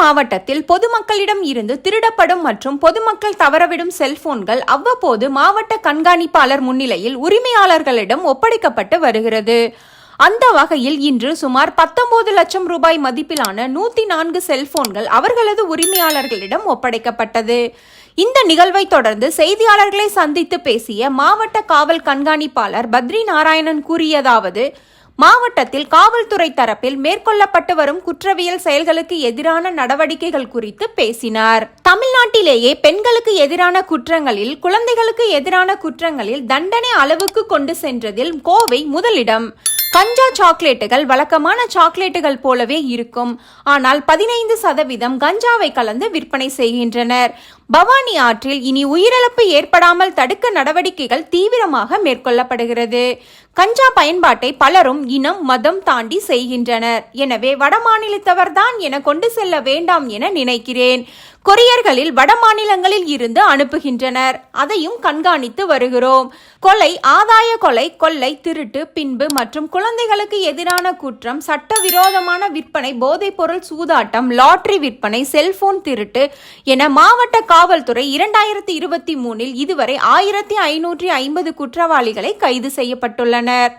மாவட்டத்தில் பொதுமக்களிடம் இருந்து திருடப்படும் மற்றும் பொதுமக்கள் தவறவிடும் செல்போன்கள் அவ்வப்போது மாவட்ட கண்காணிப்பாளர் முன்னிலையில் உரிமையாளர்களிடம் ஒப்படைக்கப்பட்டு வருகிறது. அந்த வகையில் இன்று சுமார் 19 லட்சம் ரூபாய் மதிப்பிலான நூத்தி நான்கு செல்போன்கள் அவர்களது உரிமையாளர்களிடம் ஒப்படைக்கப்பட்டது. இந்த நிகழ்வை தொடர்ந்து செய்தியாளர்களை சந்தித்து பேசிய மாவட்ட காவல் கண்காணிப்பாளர் பத்ரி நாராயணன் கூறியதாவது மாவட்டத்தில் காவல்துறை தரப்பில் மேற்கொள்ளப்பட்டு வரும் குற்றவியல் செயல்களுக்கு எதிரான நடவடிக்கைகள் குறித்து பேசினார். தமிழ்நாட்டிலேயே பெண்களுக்கு எதிரான குற்றங்களில் குழந்தைகளுக்கு எதிரான குற்றங்களில் தண்டனை அளவுக்கு கொண்டு சென்றதில் கோவை முதலிடம். கஞ்சா சாக்லேட்டுகள் வழக்கமான சாக்லேட்டுகள் போலவே இருக்கும். ஆனால் பதினைந்து சதவீதம் கஞ்சாவை கலந்து விற்பனை செய்கின்றனர். பவானி ஆற்றில் இனி உயிரிழப்பு ஏற்படாமல் தடுக்க நடவடிக்கைகள் தீவிரமாக மேற்கொள்ளப்படுகிறது. கஞ்சா பயன்பாட்டை பலரும் இனம் மதம் தாண்டி செய்கின்றனர். எனவே வடமாநிலத்தவர்தான் என கொண்டு செல்ல வேண்டாம் என நினைக்கிறேன். கொரியர்களில் வட மாநிலங்களில் இருந்து அனுப்புகின்றனர். அதையும் கண்காணித்து வருகிறோம். கொலை ஆதாய கொலை கொள்ளை திருட்டு பின்பு மற்றும் குழந்தைகளுக்கு எதிரான குற்றம் சட்டவிரோதமான விற்பனை போதைப்பொருள் சூதாட்டம் லாட்டரி விற்பனை செல்போன் திருட்டு என மாவட்ட காவல்துறை இரண்டாயிரத்தி இருபத்தி மூணில் இதுவரை ஆயிரத்தி ஐநூற்றி ஐம்பது குற்றவாளிகளை கைது செய்யப்பட்டுள்ளனர்.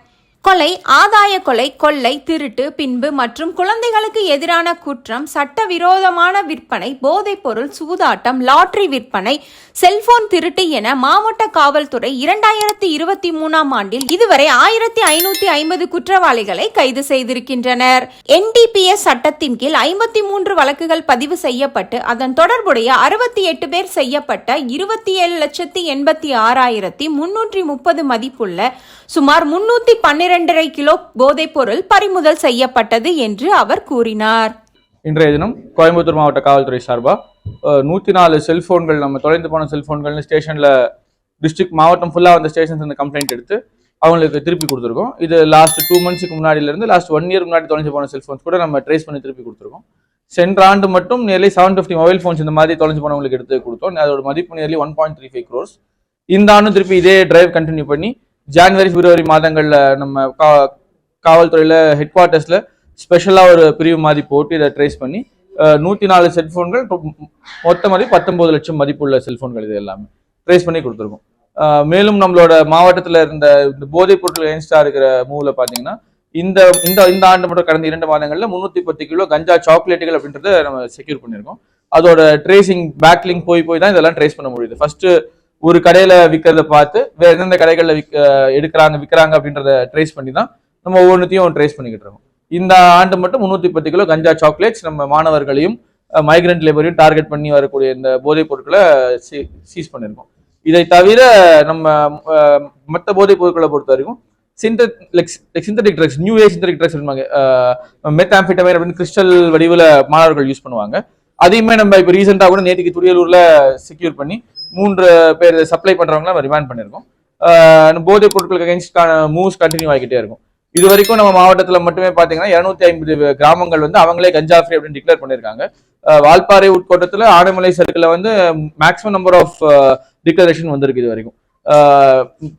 கொலை ஆதாய கொலை கொள்ளை திருட்டு பின்பு மற்றும் குழந்தைகளுக்கு எதிரான குற்றம் சட்டவிரோதமான விற்பனை போதைப்பொருள் சூதாட்டம் லாட்டரி விற்பனை செல்போன் திருட்டு என மாவட்ட காவல்துறை இரண்டாயிரத்தி இருபத்தி மூணாம் ஆண்டில் இதுவரை ஆயிரத்தி ஐநூத்தி ஐம்பது குற்றவாளிகளை கைது செய்திருக்கின்றனர். என்டிபிஎஸ் சட்டத்தின் கீழ் ஐம்பத்தி மூன்று வழக்குகள் பதிவு செய்யப்பட்டு அதன் தொடர்புடைய அறுபத்தி எட்டு பேர் செய்யப்பட்ட இருபத்தி ஏழு லட்சத்தி எண்பத்தி ஆறாயிரத்தி முன்னூற்றி முப்பது மதிப்புள்ள சுமார் முன்னூத்தி பன்னிரண்டரை கிலோ போதைப்பொருள் பறிமுதல் செய்யப்பட்டது என்று அவர் கூறினார். இன்றைய தினம் கோயம்புத்தூர் மாவட்ட காவல்துறை சார்பாக நூற்றி நாலு செல்ஃபோன்கள் நம்ம தொலைந்து போன செல்ஃபோன்கள்னு ஸ்டேஷனில் டிஸ்ட்ரிக்ட் மாவட்டம் ஃபுல்லாக வந்த ஸ்டேஷன்ஸ் இந்த கம்ப்ளைண்ட் எடுத்து அவங்களுக்கு திருப்பி கொடுத்துருக்கோம். இது லாஸ்ட் டூ மந்த்ஸ்க்கு முன்னாடியிலேருந்து லாஸ்ட் ஒன் இயர் முன்னாடி தொலைஞ்சு போன செல்ஃபோன்ஸ் கூட நம்ம ட்ரேஸ் பண்ணி திருப்பி கொடுத்துருக்கோம். சென்ற ஆண்டு மட்டும் nearly seven fifty mobile phones இந்த மாதிரி தொலைஞ்சு போனவங்களுக்கு எடுத்து கொடுத்தோம். அதோட மதிப்பு nearly one point three five crores இந்த ஆண்டும் திருப்பி இதே டிரைவ் கண்டினியூ பண்ணி ஜான்வரி பிப்ரவரி மாதங்களில் நம்ம கா காவல்துறையில் ஹெட் குவார்ட்டர்ஸில் ஸ்பெஷலாக ஒரு பிரிவு மாதிரி போட்டு இதை ட்ரேஸ் பண்ணி நூற்றி நாலு செல்ஃபோன்கள் மொத்த மாதிரி பத்தொம்போது லட்சம் மதிப்புள்ள செல்ஃபோன்கள் இது எல்லாமே. ட்ரேஸ் பண்ணி கொடுத்துருக்கோம். மேலும் நம்மளோட மாவட்டத்தில் இருந்த இந்த போதைப் பொருட்கள் என்ஸ்டா இருக்கிற மூவில் பார்த்தீங்கன்னா இந்த இந்த இந்த ஆண்டு மட்டும் கடந்த இரண்டு மாதங்களில் முந்நூற்றி பத்து கிலோ கஞ்சா சாக்லேட்டுகள் அப்படின்றத நம்ம செக்யூர் பண்ணியிருக்கோம். அதோட ட்ரேசிங் பேக்லிங் போய் போய் தான் இதெல்லாம் ட்ரேஸ் பண்ண முடியுது. ஃபர்ஸ்ட்டு ஒரு கடையில விற்கிறத பார்த்து வேற எந்தெந்த கடைகளில் விற்க எடுக்கிறாங்க விற்கிறாங்க அப்படின்றத ட்ரேஸ் பண்ணி தான் நம்ம ஒவ்வொன்றத்தையும் ட்ரேஸ் பண்ணிக்கிட்டு இருக்கோம். இந்த ஆண்டு மட்டும் முந்நூற்றி பத்து கிலோ கஞ்சா சாக்லேட்ஸ் நம்ம மாணவர்களையும் மைக்ரண்ட் லேபரையும் டார்கெட் பண்ணி வரக்கூடிய இந்த போதைப் பொருட்களை சீஸ் பண்ணியிருக்கோம். இதை தவிர நம்ம மற்ற போதைப் பொருட்களை பொறுத்த வரைக்கும் synthetic drugs new age synthetic drugs சொல்லுவாங்க. மெத்தாம்பிட்டமைன் அப்படின்னு கிறிஸ்டல் வடிவில் மாணவர்கள் யூஸ் பண்ணுவாங்க. அதையுமே நம்ம இப்போ ரீசெண்டாக கூட நேற்றுக்கு துடியலூரில் செக்யூர் பண்ணி மூன்று பேர் சப்ளை பண்றவங்கள நம்ம ரிமாண்ட் பண்ணியிருக்கோம் போதைப் பொருட்களுக்கு அகேன்ஸ்டான மூவ்ஸ் கண்டினியூ ஆகிக்கிட்டே இருக்கும். இது வரைக்கும் நம்ம மாவட்டத்தில் மட்டுமே பார்த்தீங்கன்னா இரநூத்தி ஐம்பது கிராமங்கள் வந்து அவங்களே கஞ்சா ஃப்ரீ அப்படின்னு டிக்ளேர் பண்ணியிருக்காங்க வால்பாறை உட்கோட்டத்தில் ஆனைமலை சர்க்கிளில் வந்து மேக்ஸிமம் நம்பர் ஆஃப் டிக்ளரேஷன் வந்திருக்கு இது வரைக்கும்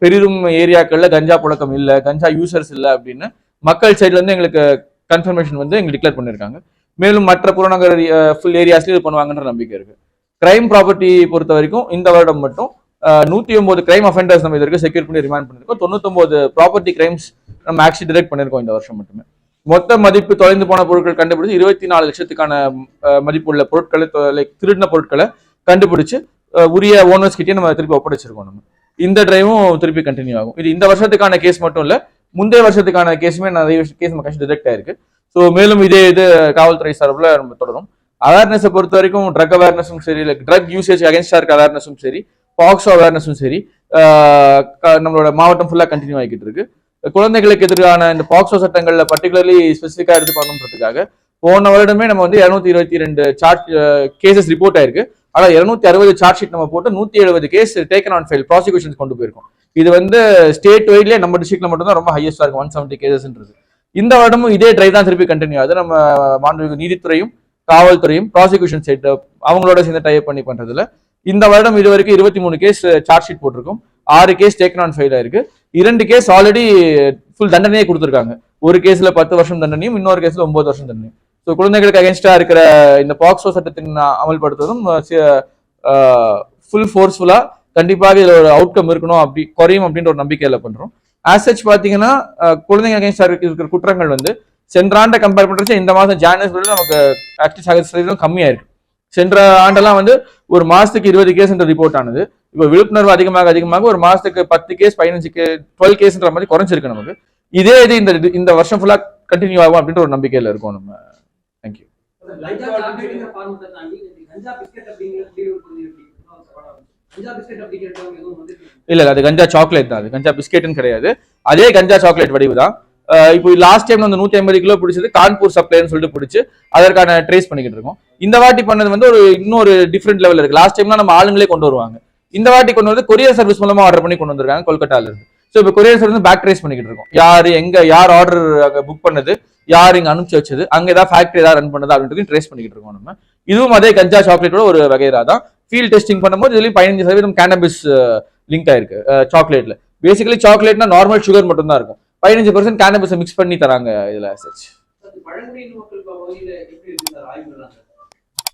பெரிதும் ஏரியாக்களில் கஞ்சா புழக்கம் இல்லை கஞ்சா யூசர்ஸ் இல்லை அப்படின்னு மக்கள் சைட்லேருந்து எங்களுக்கு கன்ஃபர்மேஷன் வந்து எங்களுக்கு டிக்ளேர் பண்ணியிருக்காங்க மேலும் மற்ற புறநகர் ஃபுல் ஏரியாஸ்லயும் இது பண்ணுவாங்கன்ற நம்பிக்கை இருக்குது கிரைம் ப்ராப்பர்ட்டி பொறுத்த வரைக்கும் இந்த வருடம் மட்டும் நூற்றி ஒன்பது கிரைம் அஃபெண்டர்ஸ் நம்ம இதற்கு செக்யூர் பண்ணி ரிமாண்ட் பண்ணிருக்கோம். தொண்ணூத்தொன்பது ப்ராப்பர்ட்டி கிரைம்ஸ் நம்ம ஆக்சி டிரெக்ட் பண்ணிருக்கோம் இந்த வருஷம் மட்டுமே. மொத்த மதிப்பு தொலைந்து போன பொருட்கள் கண்டுபிடிச்சு இருபத்தி நாலு லட்சத்துக்கான மதிப்புள்ள பொருட்களை லைக் திருடின பொருட்களை கண்டுபிடிச்சு உரிய ஓனர்ஸ் கிட்டே நம்ம திருப்பி ஒப்படைச்சிருக்கோம் நம்ம. இந்த டிரைவும் திருப்பி கண்டினியூ ஆகும். இது இந்த வருஷத்துக்கான கேஸ் மட்டும் இல்ல முந்தைய வருஷத்துக்கான கேஸுமே நிறைய கேஸ் நம்ம கஷ்டம் டிடெக்ட் ஆயிருக்கு. ஸோ மேலும் இதே இது காவல்துறை சார்பில் நம்ம தொடரும். அவேர்னஸை பொறுத்த வரைக்கும் ட்ரக் அவேர்னஸும் சரி இல்லை ட்ரக் யூசேஜ் அகேன்ஸ்டாக இருக்க அவேர்னஸும் சரி பாக்ஸோ அவேர்னஸும் சரி க- நம்மளோட மாவட்டம் ஃபுல்லாக கண்டினியூ ஆகிக்கிட்டு இருக்கு. குழந்தைகளுக்கு எதிரான இந்த பாக்ஸோ சட்டங்களில் பர்டிகுலர்லி ஸ்பெசிஃபிக்காக எடுத்து பண்ணணுன்றதுக்காக போன வருடமே நம்ம வந்து இரநூத்தி இருபத்தி ரெண்டு சார்ஜ் கேசஸ் ரிப்போர்ட் ஆயிருக்கு. ஆனால் இருநூத்தி அறுபது சார்ஜ் ஷீட் நம்ம போட்டு நூத்தி எழுபது case taken on file prosecutions கொண்டு போயிருக்கோம். இது வந்து ஸ்டேட் வைட்லேயே நம்ம டிஸ்ட்ரிக்ட்ல மட்டும் தான் ரொம்ப ஹையஸ்டா இருக்கும் ஒன் செவன்ட்டி கேசஸ்ன்றது இந்த வருடமும் இதே ட்ரை தான் திருப்பி கண்டினியூ ஆகுது. நம்ம மாண்புமிகு நீதித்துறையும் காவல்துறையும் ப்ராசிக்யூஷன் சைட் அவங்களோட சேர்ந்து டைப் பண்ணி பண்றதுல. இந்த வருடம் இது வரைக்கும் இருபத்தி மூணு கேஸ் சார்ஜ் ஷீட் போட்டிருக்கோம். ஆறு கேஸ் டேக்கன் ஆன் ஃபைல் ஆயிருக்கு இரண்டு கேஸ் ஆல்ரெடி ஃபுல் தண்டனையே கொடுத்துருக்காங்க. ஒரு கேஸ்ல பத்து வருஷம் தண்டனையும் இன்னொரு கேஸ்ல ஒன்பது வருஷம் தண்டனையும். ஸோ குழந்தைகளுக்கு அகேன்ஸ்டா இருக்கிற இந்த பாக்ஸோ சட்டத்தின் அமல்படுத்துவதும் ஃபுல் ஃபோர்ஸ்ஃபுல்லா கண்டிப்பாக இதில் ஒரு அவுட்கம் இருக்கணும் அப்படி குறையும் அப்படின்ற ஒரு நம்பிக்கையில பண்றோம். ஆஸ் சச் பார்த்தீங்கன்னா குழந்தைங்க அகேன்ஸ்டா இருக்கிற குற்றங்கள் வந்து சென்ற ஆண்டை கம்பேர் பண்றச்சு இந்த மாதம் ஜான்வரி நமக்கு ஆக்டிவ் சதவீதம் கம்மியா இருக்கு சென்ற ஆண்டெல்லாம் வந்து ஒரு மாசத்துக்கு இருபது கேஸ் ரிப்போர்ட் ஆனது. இப்போ விழிப்புணர்வு அதிகமாக அதிகமாக ஒரு மாசத்துக்கு பத்து கேஸ் பதினஞ்சு கே டுவெல் கேஸ்ன்ற மாதிரி குறைஞ்சிருக்கு நமக்கு. இதே இது இந்த இந்த வருஷம் ஃபுல்லா கண்டினியூ ஆகும் அப்படின்ற ஒரு நம்பிக்கையில இருக்கும் நம்ம. தேங்க்யூ இல்ல இல்ல அது கஞ்சா சாக்லேட் தான். அது கஞ்சா பிஸ்கெட்னு கிடையாது. அதே கஞ்சா சாக்லேட் வடிவு தான். இப்போ லாஸ்ட் டைம் வந்து நூத்தி ஐம்பது கிலோ பிடிச்சது கான்பூர் சப்ளைன்னு சொல்லிட்டு பிடிச்சி அதற்கான ட்ரேஸ் பண்ணிக்கிட்டு இருக்கோம். இந்த வாட்டி பண்ணது வந்து ஒரு இன்னொரு டிஃப்ரெண்ட் லெவல் இருக்கு. லாஸ்ட் டைம்லாம் நம்ம ஆளுங்களே கொண்டு வருவாங்க. இந்த வாட்டி கொண்டு வந்து கொரியர் சர்வீஸ் மூலமா ஆர்டர் பண்ணி கொண்டு வந்திருக்காங்க கொல்கட்டால இருந்து. ஸோ இப்போ கொரியர் சர்வீஸ் பேக் ட்ரேஸ் பண்ணிக்கிட்டு இருக்கோம். யார் எங்க யார் ஆர்டர் அங்கே புக் பண்ணது யார் இங்க அனுப்பிச்சு வச்சது அங்க ஏதாவது ஃபேக்டரி ஏதாவது ரன் பண்ணது அப்படின்றது ட்ரேஸ் பண்ணிக்கிட்டு இருக்கோம் நம்ம. இதுவும் அதே கஞ்சா சாக்லேட்டோட ஒரு வகைரா தான். ஃபீல்ட் டெஸ்டிங் பண்ணும்போது இதுலயும் பதினஞ்சு சதவீதம் கேனபிஸ் லிங்க் ஆயிருக்கு. சாக்லேட்ல பேசிக்கலி சாக்லேட்னா நார்மல் சுகர் மட்டும் தான் இருக்கும். பதினஞ்சு பர்சன்ட் கேனபிஸை மிக்ஸ் பண்ணி தராங்க இதுல சச் அது பழங்குடியின மக்கள் பகுதியில் எப்படி இருக்கு சார் ஆய்வுலாம்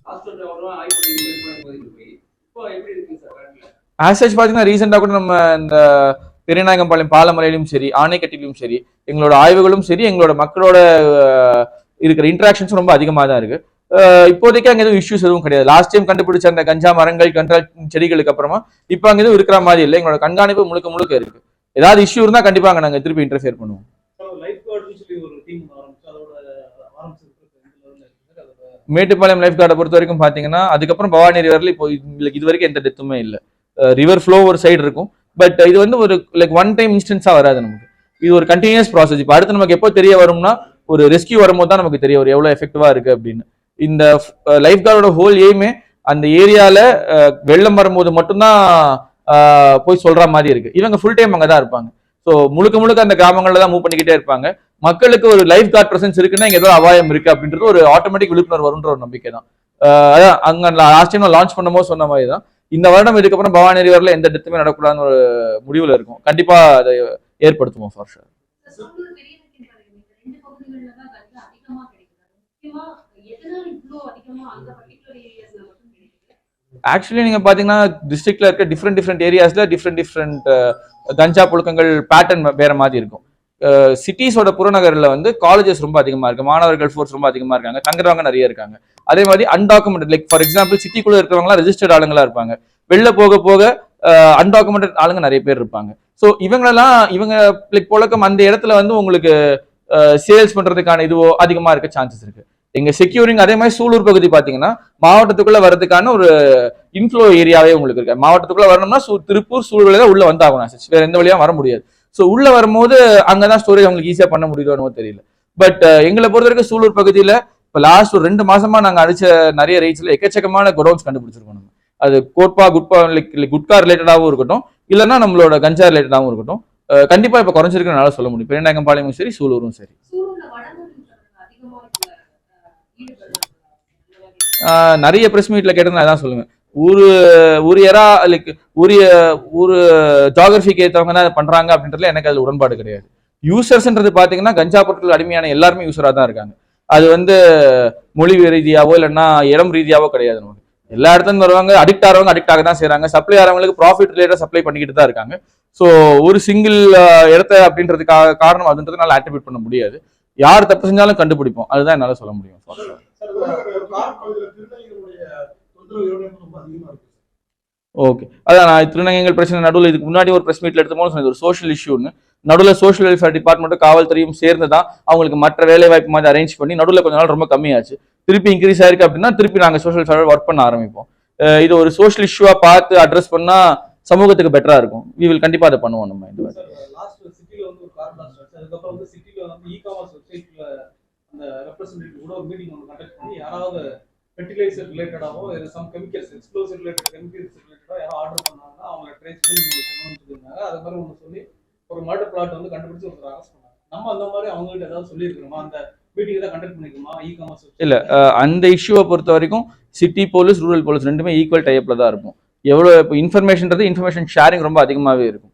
ஹாஸ்பிட்டல் அவ்வளோ ஆய்வு பண்ணி மேற்கொள்ள பகுதிக்கு போய் இப்போ எப்படி இருக்கு சார் கரண்ட்ல ஆசச் பார்த்தீங்கன்னா ரீசெண்டாக கூட நம்ம இந்த பெரியநாயகம்பாளையம் பாலமலையிலும் சரி ஆணைக்கட்டிலும் சரி எங்களோட ஆய்வுகளும் சரி எங்களோட மக்களோட இருக்கிற இன்ட்ராக்ஷன்ஸ் ரொம்ப அதிகமாக தான் இருக்கு. இப்போதைக்கு அங்கே எதுவும் இஷ்யூஸ் எதுவும் கிடையாது. லாஸ்ட் டைம் கண்டுபிடிச்ச அந்த கஞ்சா மரங்கள் கன்றா செடிகளுக்கு அப்புறமா இப்போ அங்கே எதுவும் இருக்கிற மாதிரி இல்லை. எங்களோட கண்காணிப்பு முழுக்க முழுக்க இருக்கு. ஏதாவது இஷ்யூ இருந்தால் கண்டிப்பாக அங்கே நாங்கள் திருப்பி இன்டர்ஃபியர் பண்ணுவோம். மேட்டுப்பாளையம் லைஃப் கார்டை பொறுத்த வரைக்கும் பார்த்தீங்கன்னா அதுக்கப்புறம் பவானி ரிவரில் இப்போ இது இது வரைக்கும் எந்த டெத்துமே இல்லை. ரிவர் ஃப்ளோ ஒரு சைடு இருக்கும். பட் இது வந்து ஒரு லைக் ஒன் டைம் இன்ஸ்டன்ஸாக வராது நமக்கு. இது ஒரு கண்டினியூஸ் ப்ராசஸ் இப்போ அடுத்து நமக்கு எப்போ தெரிய வரும்னா ஒரு ரெஸ்கியூ வரும்போது தான் நமக்கு தெரிய வரும் எவ்வளோ எஃபெக்டிவாக இருக்கு அப்படின்னு. இந்த லைஃப் கார்டோட ஹோல் எய்மே அந்த ஏரியாவில் வெள்ளம் வரும்போது மட்டும்தான் போய் சொல்ற மாதிரி இருக்கு. இவங்க ஃபுல் டைம் அங்கே தான் இருப்பாங்க. ஸோ முழுக்க முழுக்க அந்த கிராமங்களில் தான் மூவ் பண்ணிக்கிட்டே இருப்பாங்க. மக்களுக்கு ஒரு லைஃப் கார்ட் பிரசன்ஸ் இருக்குன்னா இங்க ஏதோ அபாயம் இருக்கு அப்படின்றது ஒரு ஆட்டோமேட்டிக் விழிப்புணர்வு வரும்ன்ற ஒரு நம்பிக்கை தான். அதான் அங்க லாஸ்ட் டைம் லான்ச் பண்ணும்போது சொன்ன மாதிரி தான். இந்த வருடம் இதுக்கப்புறம் பவானி ரிவரில் எந்த டெத்துமே நடக்கூடாதுன்னு ஒரு முடிவுல இருக்கும். கண்டிப்பா அதை ஏற்படுத்துவோம் ஃபார் ஷூர் அதிகமா இவ்வளோ அதிகமா அந்த பர்டிகுலர் ஆக்சுவலி நீங்க பாத்தீங்கன்னா டிஸ்ட்ரிக்ட்ல இருக்க டிஃப்ரெண்ட் டிஃப்ரெண்ட் ஏரியாஸ்ல டிஃப்ரெண்ட் டிஃப்ரெண்ட் கஞ்சா புழக்கங்கள் பேட்டர்ன் வேற மாதிரி இருக்கும். சிட்டிஸோட புறநகர்ல வந்து காலேஜஸ் ரொம்ப அதிகமா இருக்கு. மாணவர்கள் ஃபோர்ஸ் ரொம்ப அதிகமா இருக்காங்க. தங்குறவங்க நிறைய இருக்காங்க. அதே மாதிரி அன்டாக்குமெண்டட் லைக் ஃபார் எக்ஸாம்பிள் சிட்டிக்குள்ள இருக்கிறவங்களாம் ரெஜிஸ்டர்ட் ஆளுங்களா இருப்பாங்க. வெளில போக போக அன்டாக்குமெண்டட் ஆளுங்க நிறைய பேர் இருப்பாங்க. ஸோ இவங்களெல்லாம் இவங்க லைக் புழக்கம் அந்த இடத்துல வந்து உங்களுக்கு சேல்ஸ் பண்றதுக்கான இதுவோ அதிகமா இருக்க சான்சஸ் இருக்கு. எங்க செக்யூரிங் அதே மாதிரி சூலூர் பகுதி பாத்தீங்கன்னா மாவட்டத்துக்குள்ள வரதுக்கான ஒரு இன்ஃப்ளோ ஏரியாவே உங்களுக்கு இருக்கு. மாவட்டத்துக்குள்ள வரணும்னா திருப்பூர் சூழல தான் உள்ள வந்தாகணும் வேற எந்த வழியா வர முடியாது. ஸோ உள்ள வரும்போது அங்கதான் ஸ்டோரேஜ் அவங்களுக்கு ஈஸியா பண்ண முடியுதோ தெரியல. பட் எங்களை பொறுத்த வரைக்கும் சூலூர் பகுதியில இப்போ லாஸ்ட் ஒரு ரெண்டு மாசமா நாங்க அடிச்ச நிறைய ரைட்ஸ்ல எக்கச்சக்கமான குடோன்ஸ் கண்டுபிடிச்சிருக்கோம் நம்ம. அது கோட்பா குட்பா குட்கா ரிலேட்டடாகவும் இருக்கட்டும் இல்லைன்னா நம்மளோட கஞ்சா ரிலேட்டடாகவும் இருக்கட்டும். கண்டிப்பா இப்ப குறைஞ்சிருக்குன்னு சொல்ல முடியும். பெரியநாயகம்பாளையமும் சரி சூலூரும் சரி. நிறைய ப்ரெஸ் மீட்ல கேட்டது நான் தான் சொல்லுவேன் ஒரு ஒரு எரா லைக் ஒரு ஒரு ஜாகிரபிக்கு ஏற்றவங்க தான் பண்றாங்க அப்படின்றதுல எனக்கு அது உடன்பாடு கிடையாது. யூசர்ஸ்ன்றது பாத்தீங்கன்னா கஞ்சா பொருட்கள் அடிமையான எல்லாருமே யூஸரா தான் இருக்காங்க. அது வந்து மொழி ரீதியாவோ இல்லைன்னா இடம் ரீதியாவோ கிடையாது நமக்கு. எல்லா இடத்துல வருவாங்க அடிக்ட் ஆகிறவங்க அடிக்ட் ஆக தான் செய்றாங்க. சப்ளை ஆகிறவங்களுக்கு ப்ராஃபிட் ரிலேட்டாக சப்ளை பண்ணிக்கிட்டு தான் இருக்காங்க. ஸோ ஒரு சிங்கிள் இடத்த அப்படின்றதுக்காக காரணம் அதுன்றதுனால ஆட்ரிபியூட் பண்ண முடியாது. யார் தப்பு செஞ்சாலும் கண்டுபிடிப்போம். அதுதான் என்னால் சொல்ல முடியும். ஓகே அதான் நான் திருநங்கைகள் பிரச்சனை நடுவில் இதுக்கு முன்னாடி ஒரு பிரஸ் மீட்ல எடுத்தபோது சொன்னது ஒரு சோஷியல் இஷ்யூன்னு நடுவில் சோஷியல் வெல்ஃபேர் டிபார்ட்மெண்ட்டும் காவல்துறையும் சேர்ந்து தான் அவங்களுக்கு மற்ற வேலை வாய்ப்பு மாதிரி அரேஞ்ச் பண்ணி நடுவில் கொஞ்ச நாள் ரொம்ப கம்மியாச்சு. திருப்பி இன்க்ரீஸ் ஆயிருக்கு அப்படின்னா திருப்பி நாங்கள் சோஷியல் வெல்ஃபேர் ஒர்க் பண்ண ஆரம்பிப்போம். இது ஒரு சோஷியல் இஷ்யூவா பார்த்து அட்ரஸ் பண்ணா சமூகத்துக்கு பெட்டரா இருக்கும். வி வில் கண்டிப்பா அதை பண்ணுவோம் நம்ம இந்த அந்த ரெப்ரஸன்டேட்டிவ் கூட ஒரு மீட்டிங் ஒன்று கண்டக்ட் பண்ணி யாராவது ஃபெர்டிலைசர் ரிலேட்டடாவோ இல்லை some chemicals explosive related chemicals ரிலேட்டடாக யாரும் ஆர்டர் பண்ணாங்கன்னா அவங்கள ட்ரேஸ் பண்ணி உங்களுக்கு சொல்லணும்னு சொல்லியிருந்தாங்க. அது மாதிரி ஒன்று சொல்லி ஒரு மர்டர் பிளாட் வந்து கண்டுபிடிச்சு ஒருத்தர் அரெஸ்ட் பண்ணாங்க நம்ம அந்த மாதிரி அவங்ககிட்ட ஏதாவது சொல்லியிருக்கிறோமா? அந்த மீட்டிங் தான் கண்டக்ட் பண்ணிருக்கோமா இ காமர்ஸ் இல்ல அந்த இஷ்யூவை பொறுத்த வரைக்கும் சிட்டி போலீஸ் ரூரல் போலீஸ் ரெண்டுமே ஈக்குவல் டைப்ல தான் இருக்கும். எவ்வளோ இப்போ இன்ஃபர்மேஷன்றது இன்ஃபர்மேஷன் ஷேரிங் ரொம்ப அதிகமாகவே இருக்கும்.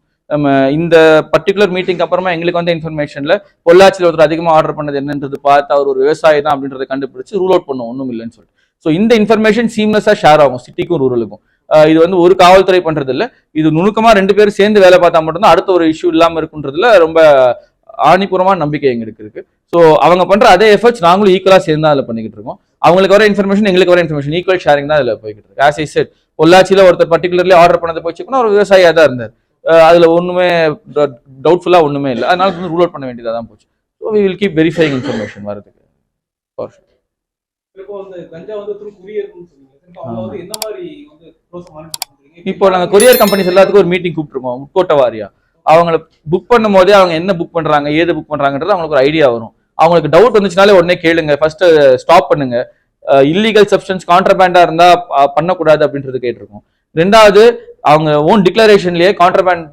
இந்த பர்டிகுலர் மீட்டிங் அப்புறமா எங்களுக்கு வந்த இன்ஃபர்மேஷன்ல பொள்ளாச்சியில் ஒருத்தர் அதிகமாக ஆர்டர் பண்ணது என்னன்றது பார்த்து அவர் ஒரு விவசாயி தான் அப்படின்றத கண்டுபிடிச்சு ரூல் அவுட் பண்ணும் ஒன்றும் இல்லைன்னு சொல்லிட்டு. ஸோ இந்த இன்ஃபர்மேஷன் சீம்லெஸ்ஸாக ஷேர் ஆகும் சிட்டிக்கும் ரூரலுக்கும் இது வந்து ஒரு காவல்துறை பண்றது இல்லை இது நுணுக்கமாக ரெண்டு பேரும் சேர்ந்து வேலை பார்த்தா மட்டும்தான் அடுத்த ஒரு இஷ்யூ இல்லாமல் இருக்குன்றதுல ரொம்ப ஆணிபூர்வமான நம்பிக்கை எங்களுக்கு இருக்கு. ஸோ அவங்க பண்ற அதே எஃபர்ட்ஸ் நாங்களும் ஈக்குவலாக சேர்ந்து அதில் பண்ணிக்கிட்டு இருக்கோம். அவங்களுக்கு வர இன்ஃபர்மேஷன் எங்களுக்கு வர இன்ஃபர்மேஷன் ஈக்குவல் ஷேரிங் தான் அதில் போய்கிட்டு இருக்கு. ஆஸ் ஐ செட் பொள்ளாச்சியில் ஒருத்தர் பர்டிகுலர்லி ஆர்டர் பண்ணதை போய் ஒரு விவசாயியாக தான் இருந்தார். அதுல ஒண்ணுமே டவுட்ஃபுல்லா ஒண்ணுமே இல்லை. அதனால வந்து ரூல் அவுட் பண்ண வேண்டியதா தான் போச்சு. So we will keep verifying information வரதுக்கு. இப்போ வந்து கஞ்சா வந்து த்ரூ குரியர்னு சொன்னீங்க. இப்போ அவங்க வந்து என்ன மாதிரி வந்து க்ளோஸ் மானிட்டர் பண்றீங்க? இப்போ நாங்க கொரியர் கம்பெனிஸ் எல்லாத்துக்கும் ஒரு மீட்டிங் கூப்பிட்டுருக்கோம். உட்கோட்ட வாரியா. அவங்கள புக் பண்ணும் போதே அவங்க என்ன புக் பண்றாங்க ஏது புக் பண்றாங்கன்றது அவங்களுக்கு ஒரு ஐடியா வரும். அவங்களுக்கு டவுட் வந்துச்சுனாலே உடனே கேளுங்க. ஃபர்ஸ்ட் ஸ்டாப் பண்ணுங்க. இல்லீகல் சப்ஸ்டன்ஸ் கான்ட்ரபேண்டா இருந்தா பண்ணக்கூடாது அப்படின்றது கேட்டிருக்கோம். ரெண்டாவது அவங்க ஓன் டிக்ளரேஷன்லயே கான்ட்ரபேண்ட்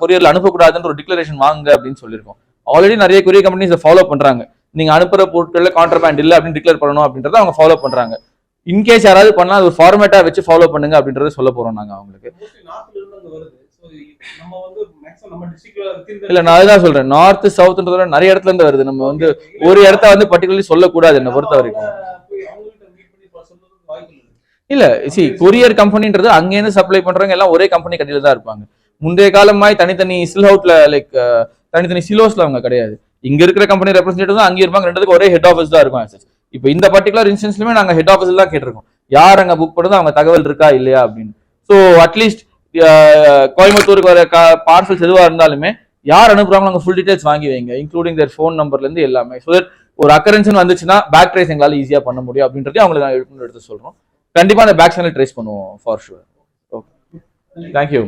கொரியர்ல அனுப்பக்கூடாதுன்ற ஒரு டிக்ளரேஷன் வாங்குங்க அப்படின்னு சொல்லியிருக்கோம். ஆல்ரெடி நிறைய கொரியர் கம்பெனிஸ் ஃபாலோ பண்றாங்க. நீங்க அனுப்புற பொருட்கள்ல கான்ட்ரபேண்ட் இல்ல அப்படின்னு டிக்ளேர் பண்ணணும் அப்படின்றத அவங்க ஃபாலோ பண்றாங்க. இன்கேஸ் யாராவது பண்ணா அது ஒரு ஃபார்மேட்டா வச்சு ஃபாலோ பண்ணுங்க அப்படின்றத சொல்ல போறோம் நாங்க அவங்களுக்கு. இல்ல நான் அதுதான் சொல்றேன். நார்த் சவுத்ன்றத நிறைய இடத்துல இருந்து வருது. நம்ம வந்து ஒரு இடத்த வந்து பர்டிகுலர்லி சொல்லக்கூடாது என்ன பொறுத்த வரைக்கும் போய் அவங்கள்ட்ட மீட் பண்ணி சொல்றதுக்கு வாய்ப்பு இல்லை சி கொரியர் கம்பெனின்றது அங்கேருந்து சப்ளை பண்றவங்க எல்லாம் ஒரே கம்பெனி கடையில தான் இருப்பாங்க. முந்தைய காலமாய் தனித்தனி சில் அவுட்ல லைக் தனித்தனி சிலோஸ்ல அவங்க கிடையாது. இங்க இருக்கிற கம்பெனி ரெப்ரஸன்டேட்டிவ் தான் அங்கே இருப்பாங்க ரெண்டுத்துக்கு ஒரே ஹெட் ஆஃபீஸ் தான் இருக்கும். இப்போ இந்த பர்டிகுலர் இன்ஸ்டன்ஸ்லுமே நாங்க ஹெட் ஆஃபீஸ்ல தான் கேட்டிருக்கோம். யார் அங்க புக் பண்ணதோ அவங்க தகவல் இருக்கா இல்லையா அப்படின்னு. ஸோ அட்லீஸ்ட் கோயம்புத்தூருக்கு வர பார்சல்ஸ் எதுவா இருந்தாலுமே யார் அனுப்புறாங்களோ அங்க ஃபுல் டீடைல்ஸ் வாங்கி வைங்க இன்க்ளூடிங் their ஃபோன் நம்பர்ல இருந்து எல்லாமே. ஸோ தட் ஒரு அக்கரன்ஸ் வந்துச்சுன்னா பேக் ட்ரேஸ் எங்களால ஈஸியா பண்ண முடியும் அப்படின்றதையும் அவங்களுக்கு நான் எடுத்து எடுத்து சொல்றோம். கண்டிப்பா அந்த பேக் சேனல் ட்ரேஸ் பண்ணுவோம் for sure okay thank you